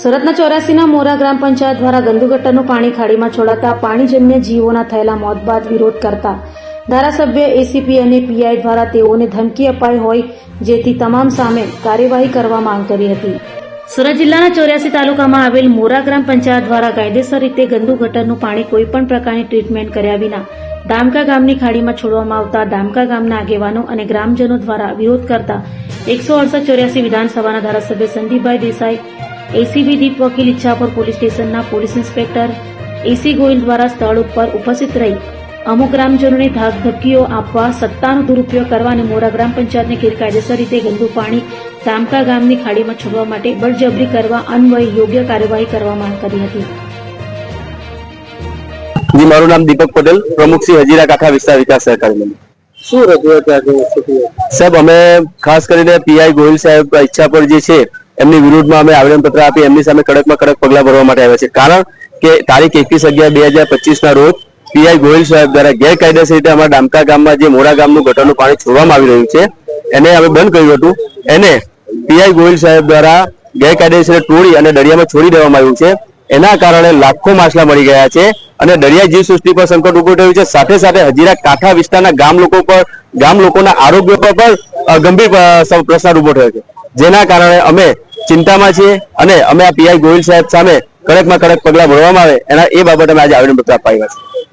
સુરતના ચોરાસીના મોરા ગ્રામ પંચાયત દ્વારા ગંદુ પાણી ખાડીમાં છોડાતા પાણીજન્ય જીવોના થયેલા મોત બાદ વિરોધ કરતા ધારાસભ્ય એસીપી અને પીઆઈ દ્વારા તેઓને ધમકી અપાઈ હોય જેથી તમામ સામે કાર્યવાહી કરવા માંગ કરી હતી. સુરત જિલ્લાના ચોર્યાસી તાલુકામાં આવેલ મોરા ગ્રામ પંચાયત દ્વારા કાયદેસર રીતે ગંદુ ગટરનું પાણી કોઈપણ પ્રકારની ટ્રીટમેન્ટ કર્યા વિના દામકા ગામની ખાડીમાં છોડવામાં આવતા દામકા ગામના આગેવાનો અને ગ્રામજનો દ્વારા વિરોધ કરતા એકસો અડસઠ ચોર્યાસી વિધાનસભાના ધારાસભ્ય સંદીપભાઈ દેસાઈ એસીબી દીપ વકીલ ઈચ્છાપુર પોલીસ સ્ટેશનના police inspector A C Goyal દ્વારા સ્થળ ઉપર ઉપસ્થિત રહી અમુક ગ્રામજનોને ધાક ધમકીઓ આપવા સત્તાનો દુરુપયોગ કરવા અને મોરા ગ્રામ પંચાયતને ગેરકાયદેસર રીતે ગંદુ પાણી સામકા ગામની ખાડીમાં છોડવા માટે બળજબરી કરવા અન્વયે યોગ્ય કાર્યવાહી કરવા માંગ કરી હતી. જી મારું નામ દીપક પટેલ પ્રમુખ શ્રી હજીરા કાંઠા વિસ્તાર વિકાસ સહકારી મંડળ. શું રજૂઆત સાહેબ અમે ખાસ કરીને પીઆઈ ગોહિલ સાહેબ ઈચ્છા પર જે છે એમની વિરુદ્ધમાં અમે આવેદનપત્ર આપી, એમની સામે કડકમાં કડક પગલા ભરવા માટે આવ્યા છે. કારણ કે તારીખ એકવીસ અગિયાર બે હજાર પચીસના રોજ પીઆઈ ગોહિલ સાહેબ દ્વારા ગેરકાયદેસર રીતે અમારા ડામકા ગામમાં જે મોરા ગામનું ગટરનું પાણી છોડવામાં આવી રહ્યું છે, એને અમે બંધ કર્યું હતું. એને પીઆઈ ગોહિલ સાહેબ દ્વારા ગેરકાયદેસર તોડી અને દરિયામાં છોડી દેવામાં આવ્યું છે. એના કારણે લાખો માછલા મળી ગયા છે અને દરિયા જીવ સૃષ્ટિ પર સંકટ ઉભું થયું છે. સાથે સાથે હજીરા કાંઠા વિસ્તારના ગામ લોકો પર, ગામ લોકોના આરોગ્ય પર પણ ગંભીર પ્રશ્ન ઊભો થયો છે. જેના કારણે અમે ચિંતામાં છીએ અને અમે આ પીઆઈ ગોહિલ સાહેબ સામે કડકમાં કડક પગલાં ભરવામાં આવે એના એ બાબતે અમે આજે આવેદનપત્ર આપવા આવ્યા છે